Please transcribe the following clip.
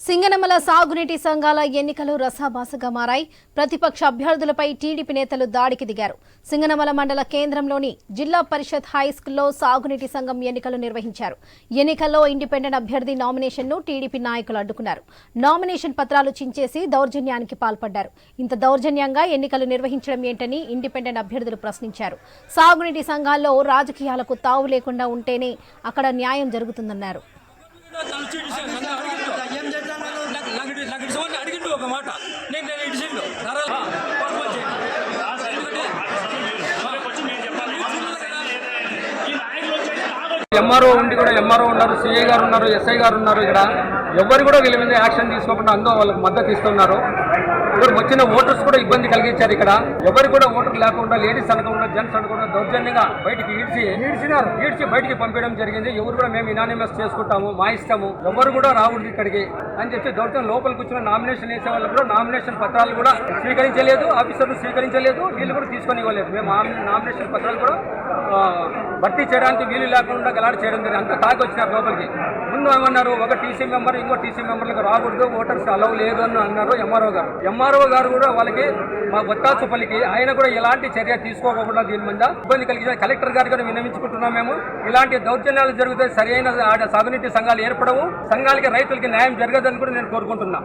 సింగనమల సాగునీటి సంఘాల ఎన్నికలు రసాభాసగా మారాయి. ప్రతిపక్ష అభ్యర్థులపై టీడీపీ నేతలు దాడికి దిగారు. సింగనమల మండల కేంద్రంలోని జిల్లా పరిషత్ హై స్కూల్లో సాగునీటి సంఘం ఎన్నికలు నిర్వహించారు. ఎన్నికల్లో ఇండిపెండెంట్ అభ్యర్థి నామినేషన్ను టీడీపీ నాయకులు అడ్డుకున్నారు. నామినేషన్ పత్రాలు చించేసి దౌర్జన్యానికి పాల్పడ్డారు. ఇంత దౌర్జన్యంగా ఎన్నికలు నిర్వహించడం ఏంటని ఇండిపెండెంట్ అభ్యర్థులు ప్రశ్నించారు. సాగునీటి సంఘాల్లో రాజకీయాలకు తావు లేకుండా ఉంటేనే అక్కడ న్యాయం జరుగుతుందన్నారు. மாட்டான் ఎంఆర్ఓ ఉండి కూడా ఎంఆర్ఓ ఉన్నారు సిఐ గారు ఉన్నారు ఎస్ఐ గారు ఉన్నారు ఇక్కడ. ఎవరు కూడా వీళ్ళ మీద యాక్షన్ తీసుకోకుండా అందరూ వాళ్ళకి మద్దతు ఇస్తున్నారు. ఇక్కడ వచ్చిన ఓటర్స్ కూడా ఇబ్బంది కలిగించారు ఇక్కడ. ఎవరు కూడా ఓటర్ లేకుండా లేడీస్ అనకుండా జెంట్స్ అనకుండా దౌర్జన్యంగా బయటికి ఈడ్చి ఈడ్చినారు. ఈడ్చి బయటికి పంపించడం జరిగింది. ఎవరు కూడా మేము ఇనానిమస్ చేసుకుంటాము మా ఇష్టము. ఎవరు కూడా రాకూడదు ఇక్కడికి అని చెప్పి దౌర్జన్యం లోపలికి వచ్చిన నామినేషన్ వేసే వాళ్ళు కూడా నామినేషన్ పత్రాలు కూడా స్వీకరించలేదు ఆఫీసర్లు స్వీకరించలేదు వీళ్ళు కూడా తీసుకొని ఇవ్వలేదు. మేము నామినేషన్ పత్రాలు కూడా భర్తీ చేయడానికి వీలు లేకుండా గలాడ చేయడం జరిగింది. అంతా తాగి వచ్చినారు లోపలికి. ముందు ఏమన్నారు? ఒక టీసీ మెంబర్ ఇంకో టీసీ మెంబర్లకు రాకూడదు ఓటర్స్ అలవ్ లేదు అని అన్నారు ఎంఆర్ఓ గారు. ఎంఆర్ఓ గారు కూడా వాళ్ళకి మా ఒత్తాసు పలికి ఆయన కూడా ఎలాంటి చర్య తీసుకోకుండా దీని మీద ఇబ్బంది కలిగించిన కలెక్టర్ గారు కూడా విన్నవించుకుంటున్నాం మేము. ఇలాంటి దౌర్జన్యాలు జరిగితే సరైన ఆడ సాగునీటి సంఘాలు ఏర్పడవు. సంఘాలకి రైతులకి న్యాయం జరగదని కూడా నేను కోరుకుంటున్నా.